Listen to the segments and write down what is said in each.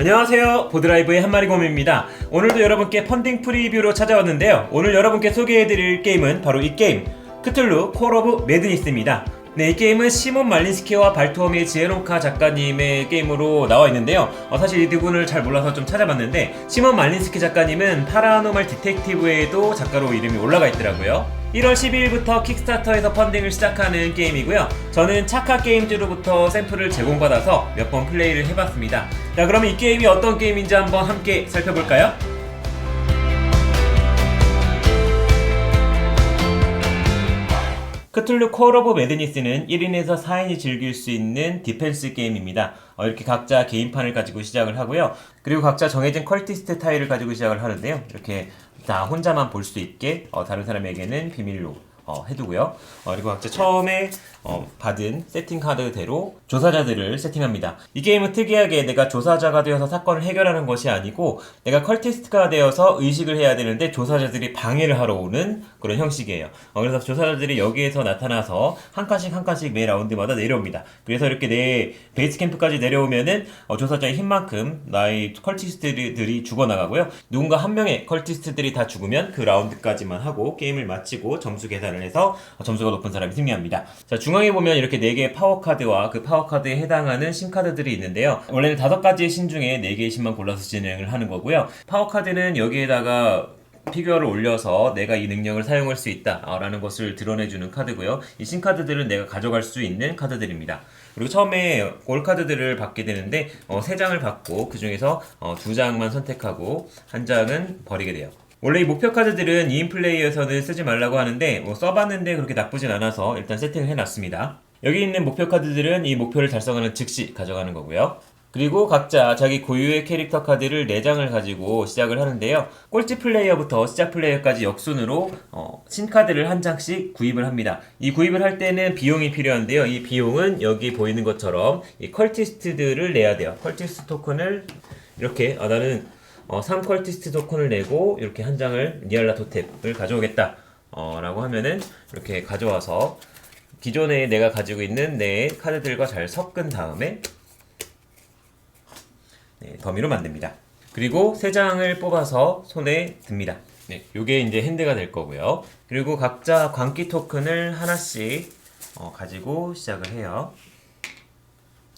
안녕하세요. 보드라이브의 한마리곰입니다. 오늘도 여러분께 펀딩 프리뷰로 찾아왔는데요. 오늘 여러분께 소개해드릴 게임은 바로 이 게임. 크툴루 콜 오브 매드니스입니다 네, 이 게임은 시몬 말린스키와 발토미 지에노카 작가님의 게임으로 나와 있는데요. 어, 사실 이 두 분을 잘 몰라서 좀 찾아봤는데 시몬 말린스키 작가님은 파라노멀 디텍티브에도 작가로 이름이 올라가 있더라고요. 1월 12일부터 킥스타터에서 펀딩을 시작하는 게임이고요. 저는 차카 게임즈로부터 샘플을 제공받아서 몇 번 플레이를 해봤습니다. 자, 그러면 이 게임이 어떤 게임인지 한번 함께 살펴볼까요? 크툴루 콜 오브 매드니스는 1인에서 4인이 즐길 수 있는 디펜스 게임입니다. 어, 이렇게 각자 개인판을 가지고 시작을 하고요. 그리고 각자 정해진 퀄티스트 타일을 가지고 시작을 하는데요. 이렇게 다 혼자만 볼 수 있게 어, 다른 사람에게는 비밀로 어, 해두고요. 어, 그리고 각자 처음에 어, 받은 세팅 카드대로 조사자들을 세팅합니다. 이 게임은 특이하게 내가 조사자가 되어서 사건을 해결하는 것이 아니고 내가 컬티스트가 되어서 의식을 해야 되는데 조사자들이 방해를 하러 오는 그런 형식이에요. 어, 그래서 조사자들이 여기에서 나타나서 한 칸씩 한 칸씩 매 라운드마다 내려옵니다. 그래서 이렇게 내 베이스 캠프까지 내려오면은 어, 조사자의 힘만큼 나의 컬티스트들이 죽어나가고요. 누군가 한 명의 컬티스트들이 다 죽으면 그 라운드까지만 하고 게임을 마치고 점수 계산을 해서 어, 점수가 높은 사람이 승리합니다. 자, 중 앙에 보면 이렇게 4개의 파워 카드와 그 파워 카드에 해당하는 신 카드들이 있는데요. 원래는 5가지의 신 중에 4개의 신만 골라서 진행을 하는 거고요. 파워 카드는 여기에다가 피규어를 올려서 내가 이 능력을 사용할 수 있다라는 것을 드러내주는 카드고요. 이 신카드들은 내가 가져갈 수 있는 카드들입니다. 그리고 처음에 올 카드들을 받게 되는데 어, 3장을 받고 그 중에서 어, 2장만 선택하고 한 장은 버리게 돼요. 원래 이 목표 카드들은 2인 플레이에서는 쓰지 말라고 하는데 뭐 써봤는데 그렇게 나쁘진 않아서 일단 세팅을 해놨습니다. 여기 있는 목표 카드들은 이 목표를 달성하는 즉시 가져가는 거고요. 그리고 각자 자기 고유의 캐릭터 카드를 4장을 가지고 시작을 하는데요. 꼴찌 플레이어부터 시작 플레이어까지 역순으로 어, 신카드를 한 장씩 구입을 합니다. 이 구입을 할 때는 비용이 필요한데요. 이 비용은 여기 보이는 것처럼 이 컬티스트들을 내야 돼요. 컬티스트 토큰을 이렇게 아 나는 어, 3컬티스트 토큰을 내고 이렇게 한 장을 니알라 토템을 가져오겠다. 어, 라고 하면은 이렇게 가져와서 기존에 내가 가지고 있는 내 카드들과 잘 섞은 다음에 네, 더미로 만듭니다. 그리고 세 장을 뽑아서 손에 듭니다. 네, 요게 이제 핸드가 될 거고요. 그리고 각자 광기 토큰을 하나씩 어, 가지고 시작을 해요.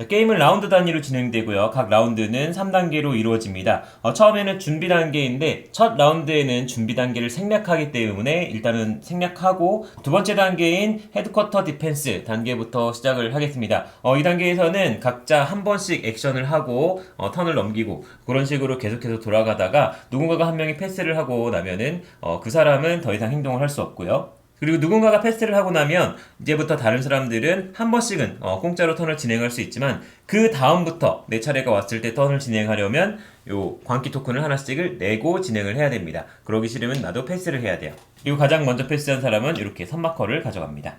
자, 게임은 라운드 단위로 진행되고요. 각 라운드는 3단계로 이루어집니다. 어, 처음에는 준비 단계인데 첫 라운드에는 준비 단계를 생략하기 때문에 일단은 생략하고 두 번째 단계인 헤드쿼터 디펜스 단계부터 시작을 하겠습니다. 어, 이 단계에서는 각자 한 번씩 액션을 하고 어, 턴을 넘기고 그런 식으로 계속해서 돌아가다가 누군가가 한 명이 패스를 하고 나면은 어, 그 사람은 더 이상 행동을 할 수 없고요. 그리고 누군가가 패스를 하고 나면 이제부터 다른 사람들은 한 번씩은 어, 공짜로 턴을 진행할 수 있지만 그 다음부터 내 차례가 왔을 때 턴을 진행하려면 요 광기 토큰을 하나씩을 내고 진행을 해야 됩니다. 그러기 싫으면 나도 패스를 해야 돼요. 그리고 가장 먼저 패스한 사람은 이렇게 선마커를 가져갑니다.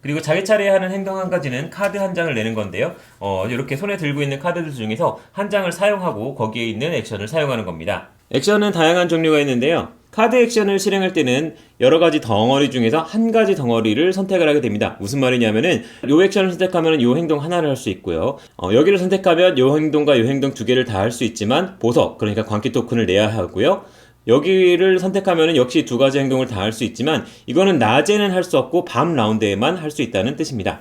그리고 자기 차례에 하는 행동 한 가지는 카드 한 장을 내는 건데요. 어, 이렇게 손에 들고 있는 카드들 중에서 한 장을 사용하고 거기에 있는 액션을 사용하는 겁니다. 액션은 다양한 종류가 있는데요. 카드 액션을 실행할 때는 여러 가지 덩어리 중에서 한 가지 덩어리를 선택을 하게 됩니다. 무슨 말이냐면은 요 액션을 선택하면 요 행동 하나를 할 수 있고요. 어, 여기를 선택하면 요 행동과 요 행동 두 개를 다 할 수 있지만 보석 그러니까 광기 토큰을 내야 하고요. 여기를 선택하면 역시 두 가지 행동을 다 할 수 있지만 이거는 낮에는 할 수 없고 밤 라운드에만 할 수 있다는 뜻입니다.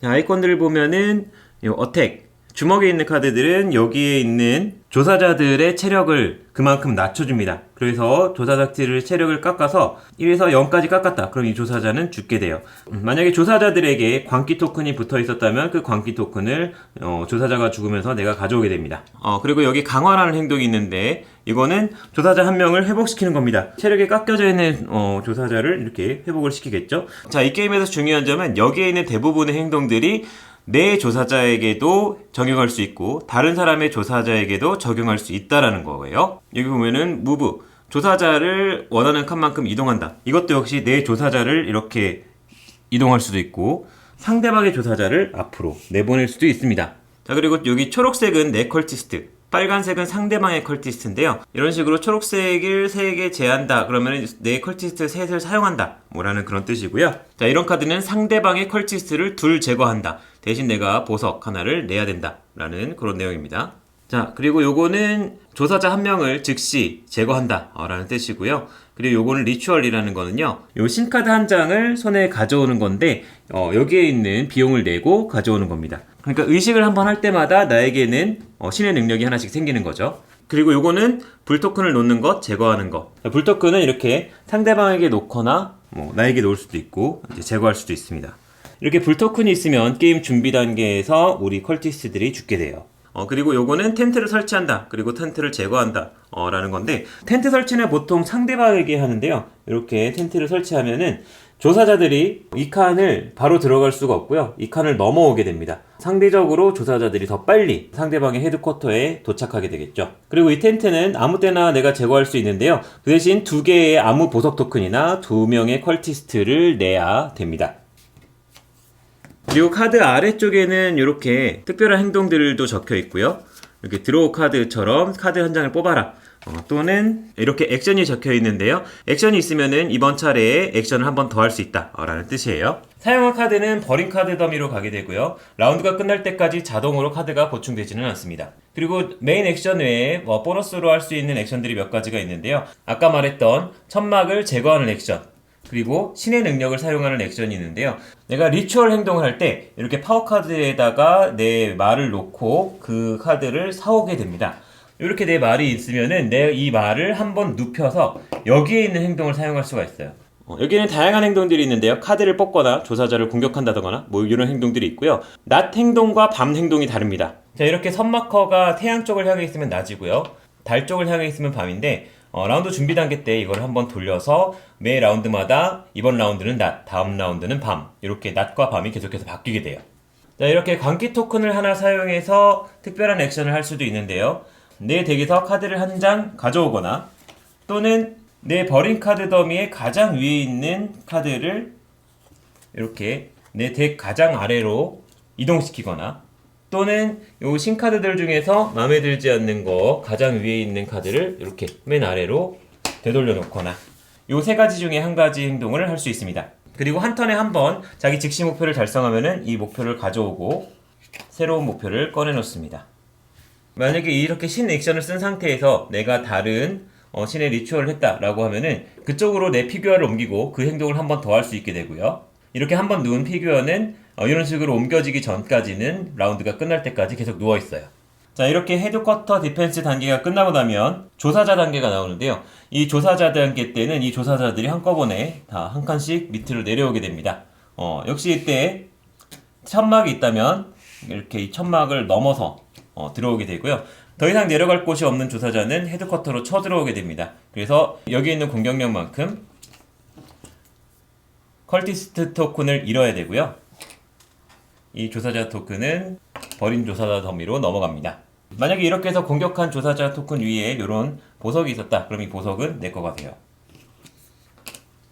자, 아이콘들을 보면은 요 어택 주먹에 있는 카드들은 여기에 있는 조사자들의 체력을 그만큼 낮춰줍니다. 그래서 조사자들의 체력을 깎아서 1에서 0까지 깎았다. 그럼 이 조사자는 죽게 돼요. 음, 만약에 조사자들에게 광기 토큰이 붙어 있었다면 그 광기 토큰을 어, 조사자가 죽으면서 내가 가져오게 됩니다. 어, 그리고 여기 강화라는 행동이 있는데 이거는 조사자 한 명을 회복시키는 겁니다. 체력이 깎여져 있는 어, 조사자를 이렇게 회복을 시키겠죠. 자, 이 게임에서 중요한 점은 여기에 있는 대부분의 행동들이 내 조사자에게도 적용할 수 있고 다른 사람의 조사자에게도 적용할 수 있다라는 거예요. 여기 보면은 무브 조사자를 원하는 칸만큼 이동한다. 이것도 역시 내 조사자를 이렇게 이동할 수도 있고 상대방의 조사자를 앞으로 내보낼 수도 있습니다. 자 그리고 여기 초록색은 내 컬티스트 빨간색은 상대방의 컬티스트인데요. 이런 식으로 초록색을 3개 제한다. 그러면 내 컬티스트 셋을 사용한다. 뭐라는 그런 뜻이고요. 자, 이런 카드는 상대방의 컬티스트를 둘 제거한다. 대신 내가 보석 하나를 내야 된다. 라는 그런 내용입니다. 자, 그리고 요거는 조사자 한 명을 즉시 제거한다 어, 라는 뜻이고요. 그리고 요거는 리추얼이라는 거는요. 요 신카드 한 장을 손에 가져오는 건데 어, 여기에 있는 비용을 내고 가져오는 겁니다. 그러니까 의식을 한번 할 때마다 나에게는 어, 신의 능력이 하나씩 생기는 거죠. 그리고 요거는 불토큰을 놓는 것, 제거하는 것. 불토큰은 이렇게 상대방에게 놓거나 뭐 나에게 놓을 수도 있고 제거할 수도 있습니다. 이렇게 불토큰이 있으면 게임 준비 단계에서 우리 컬티스트들이 죽게 돼요. 어, 그리고 요거는 텐트를 설치한다. 그리고 텐트를 제거한다. 어, 라는 건데, 텐트 설치는 보통 상대방에게 하는데요. 이렇게 텐트를 설치하면은 조사자들이 이 칸을 바로 들어갈 수가 없고요. 이 칸을 넘어오게 됩니다. 상대적으로 조사자들이 더 빨리 상대방의 헤드쿼터에 도착하게 되겠죠. 그리고 이 텐트는 아무 때나 내가 제거할 수 있는데요. 그 대신 두 개의 암무 보석 토큰이나 두 명의 컬티스트를 내야 됩니다. 그리고 카드 아래쪽에는 이렇게 특별한 행동들도 적혀 있고요. 이렇게 드로우 카드처럼 카드 한 장을 뽑아라. 어, 또는 이렇게 액션이 적혀 있는데요. 액션이 있으면은 이번 차례에 액션을 한 번 더 할 수 있다. 어, 라는 뜻이에요. 사용한 카드는 버린 카드 더미로 가게 되고요. 라운드가 끝날 때까지 자동으로 카드가 보충되지는 않습니다. 그리고 메인 액션 외에 뭐 보너스로 할 수 있는 액션들이 몇 가지가 있는데요. 아까 말했던 천막을 제거하는 액션, 그리고 신의 능력을 사용하는 액션이 있는데요. 내가 리추얼 행동을 할 때 이렇게 파워 카드에다가 내 말을 놓고 그 카드를 사오게 됩니다. 이렇게 내 말이 있으면은 내 이 말을 한번 눕혀서 여기에 있는 행동을 사용할 수가 있어요. 어, 여기는 다양한 행동들이 있는데요. 카드를 뽑거나 조사자를 공격한다거나 뭐 이런 행동들이 있고요. 낮 행동과 밤 행동이 다릅니다. 자 이렇게 선마커가 태양 쪽을 향해 있으면 낮이고요. 달 쪽을 향해 있으면 밤인데 어, 라운드 준비 단계 때 이걸 한번 돌려서 매 라운드마다 이번 라운드는 낮, 다음 라운드는 밤 이렇게 낮과 밤이 계속해서 바뀌게 돼요. 자 이렇게 광기 토큰을 하나 사용해서 특별한 액션을 할 수도 있는데요. 내 덱에서 카드를 한 장 가져오거나 또는 내 버린 카드 더미의 가장 위에 있는 카드를 이렇게 내 덱 가장 아래로 이동시키거나 또는 요 신카드들 중에서 마음에 들지 않는 거 가장 위에 있는 카드를 이렇게 맨 아래로 되돌려 놓거나 요 세 가지 중에 한 가지 행동을 할 수 있습니다. 그리고 한 턴에 한 번 자기 즉시 목표를 달성하면은 이 목표를 가져오고 새로운 목표를 꺼내 놓습니다. 만약에 이렇게 신 액션을 쓴 상태에서 내가 다른 어, 신의 리추얼을 했다라고 하면은 그쪽으로 내 피규어를 옮기고 그 행동을 한 번 더 할 수 있게 되고요. 이렇게 한 번 누운 피규어는 어, 이런 식으로 옮겨지기 전까지는 라운드가 끝날 때까지 계속 누워 있어요. 자, 이렇게 헤드쿼터 디펜스 단계가 끝나고 나면 조사자 단계가 나오는데요. 이 조사자 단계 때는 이 조사자들이 한꺼번에 다 한 칸씩 밑으로 내려오게 됩니다. 어, 역시 이때 천막이 있다면 이렇게 이 천막을 넘어서 어, 들어오게 되고요. 더 이상 내려갈 곳이 없는 조사자는 헤드쿼터로 쳐들어오게 됩니다. 그래서 여기 있는 공격력만큼 컬티스트 토큰을 잃어야 되고요. 이 조사자 토큰은 버린 조사자 더미로 넘어갑니다. 만약에 이렇게 해서 공격한 조사자 토큰 위에 이런 보석이 있었다. 그럼 이 보석은 내 거가 돼요.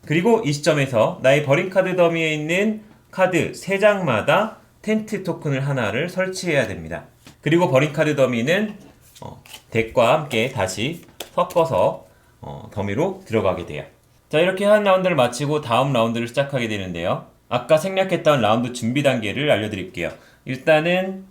그리고 이 시점에서 나의 버린 카드 더미에 있는 카드 3장마다 텐트 토큰을 하나를 설치해야 됩니다. 그리고 버린 카드 더미는 어, 덱과 함께 다시 섞어서 어, 더미로 들어가게 돼요. 자 이렇게 한 라운드를 마치고 다음 라운드를 시작하게 되는데요. 아까 생략했던 라운드 준비 단계를 알려드릴게요. 일단은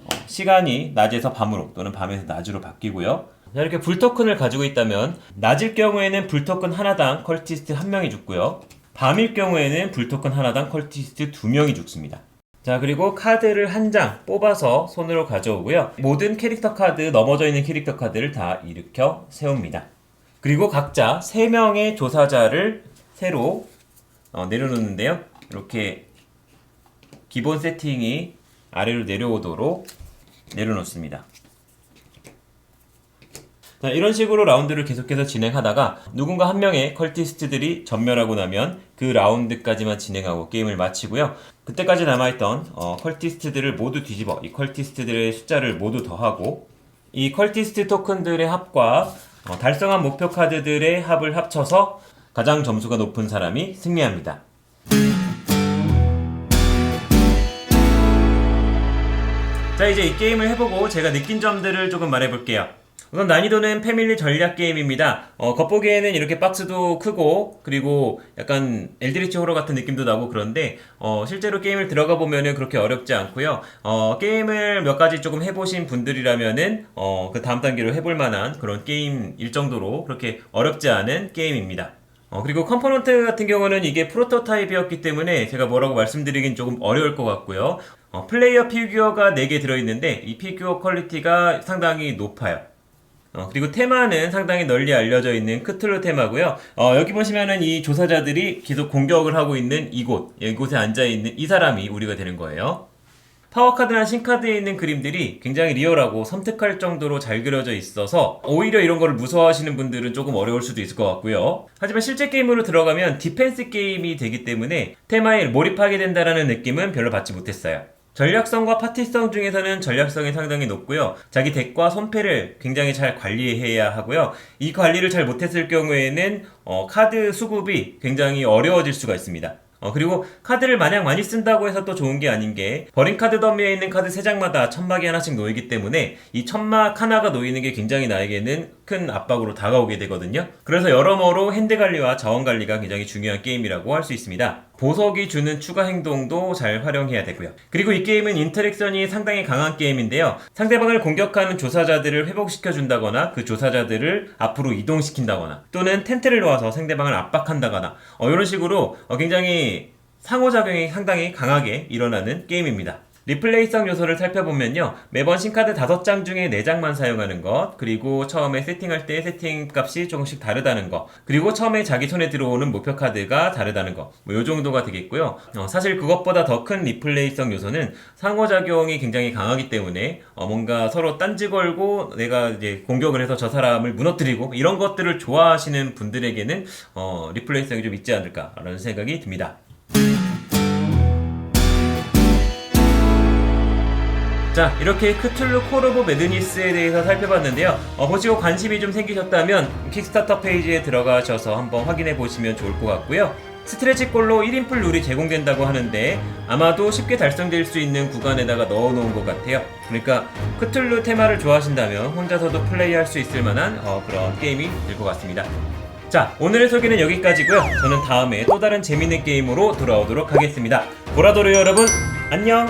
어, 시간이 낮에서 밤으로 또는 밤에서 낮으로 바뀌고요. 자, 이렇게 불토큰을 가지고 있다면 낮일 경우에는 불토큰 하나당 컬티스트 한 명이 죽고요. 밤일 경우에는 불토큰 하나당 컬티스트 두 명이 죽습니다. 자 그리고 카드를 한 장 뽑아서 손으로 가져오고요. 모든 캐릭터 카드 넘어져 있는 캐릭터 카드를 다 일으켜 세웁니다. 그리고 각자 3명의 조사자를 새로 어, 내려놓는데요. 이렇게 기본 세팅이 아래로 내려오도록 내려놓습니다. 자, 이런 식으로 라운드를 계속해서 진행하다가 누군가 한 명의 컬티스트들이 전멸하고 나면 그 라운드까지만 진행하고 게임을 마치고요. 그때까지 남아있던 어, 컬티스트들을 모두 뒤집어 이 컬티스트들의 숫자를 모두 더하고 이 컬티스트 토큰들의 합과 어, 달성한 목표 카드들의 합을 합쳐서 가장 점수가 높은 사람이 승리합니다. 자 이제 이 게임을 해보고 제가 느낀 점들을 조금 말해볼게요. 우선 난이도는 패밀리 전략 게임입니다. 어, 겉보기에는 이렇게 박스도 크고 그리고 약간 엘드리치 호러 같은 느낌도 나고 그런데 어, 실제로 게임을 들어가 보면은 그렇게 어렵지 않고요. 어, 게임을 몇 가지 조금 해보신 분들이라면은 어, 그 다음 단계로 해볼 만한 그런 게임일 정도로 그렇게 어렵지 않은 게임입니다. 어, 그리고 컴포넌트 같은 경우는 이게 프로토타입이었기 때문에 제가 뭐라고 말씀드리긴 조금 어려울 것 같고요. 어, 플레이어 피규어가 4개 들어있는데 이 피규어 퀄리티가 상당히 높아요. 어, 그리고 테마는 상당히 널리 알려져 있는 크툴루 테마고요. 어, 여기 보시면은 이 조사자들이 계속 공격을 하고 있는 이곳, 이곳에 앉아 있는 이 사람이 우리가 되는 거예요. 파워카드나 신카드에 있는 그림들이 굉장히 리얼하고 섬뜩할 정도로 잘 그려져 있어서 오히려 이런 거를 무서워하시는 분들은 조금 어려울 수도 있을 것 같고요. 하지만 실제 게임으로 들어가면 디펜스 게임이 되기 때문에 테마에 몰입하게 된다는 느낌은 별로 받지 못했어요. 전략성과 파티성 중에서는 전략성이 상당히 높고요. 자기 덱과 손패를 굉장히 잘 관리해야 하고요. 이 관리를 잘 못했을 경우에는 어, 카드 수급이 굉장히 어려워질 수가 있습니다. 어, 그리고 카드를 마냥 많이 쓴다고 해서 또 좋은 게 아닌 게 버린 카드 더미에 있는 카드 3장마다 천막이 하나씩 놓이기 때문에 이 천막 하나가 놓이는 게 굉장히 나에게는 큰 압박으로 다가오게 되거든요. 그래서 여러모로 핸드 관리와 자원 관리가 굉장히 중요한 게임이라고 할 수 있습니다. 보석이 주는 추가 행동도 잘 활용해야 되고요. 그리고 이 게임은 인터랙션이 상당히 강한 게임인데요. 상대방을 공격하는 조사자들을 회복시켜 준다거나 그 조사자들을 앞으로 이동시킨다거나 또는 텐트를 놓아서 상대방을 압박한다거나 어, 이런 식으로 어, 굉장히 상호작용이 상당히 강하게 일어나는 게임입니다. 리플레이성 요소를 살펴보면요. 매번 신카드 5장 중에 4장만 사용하는 것, 그리고 처음에 세팅할 때 세팅 값이 조금씩 다르다는 것, 그리고 처음에 자기 손에 들어오는 목표 카드가 다르다는 것, 뭐 요 정도가 되겠고요. 어, 사실 그것보다 더 큰 리플레이성 요소는 상호작용이 굉장히 강하기 때문에 어, 뭔가 서로 딴지 걸고 내가 이제 공격을 해서 저 사람을 무너뜨리고 이런 것들을 좋아하시는 분들에게는 어, 리플레이성이 좀 있지 않을까라는 생각이 듭니다. 자 이렇게 크툴루 콜 오브 매드니스에 대해서 살펴봤는데요. 어, 보시고 관심이 좀 생기셨다면 킥스타터 페이지에 들어가셔서 한번 확인해 보시면 좋을 것 같고요. 스트레치 골로 1인풀 룰이 제공된다고 하는데 아마도 쉽게 달성될 수 있는 구간에다가 넣어놓은 것 같아요. 그러니까 크툴루 테마를 좋아하신다면 혼자서도 플레이할 수 있을 만한 어, 그런 게임이 될 것 같습니다. 자 오늘의 소개는 여기까지고요. 저는 다음에 또 다른 재밌는 게임으로 돌아오도록 하겠습니다. 보라도르 여러분 안녕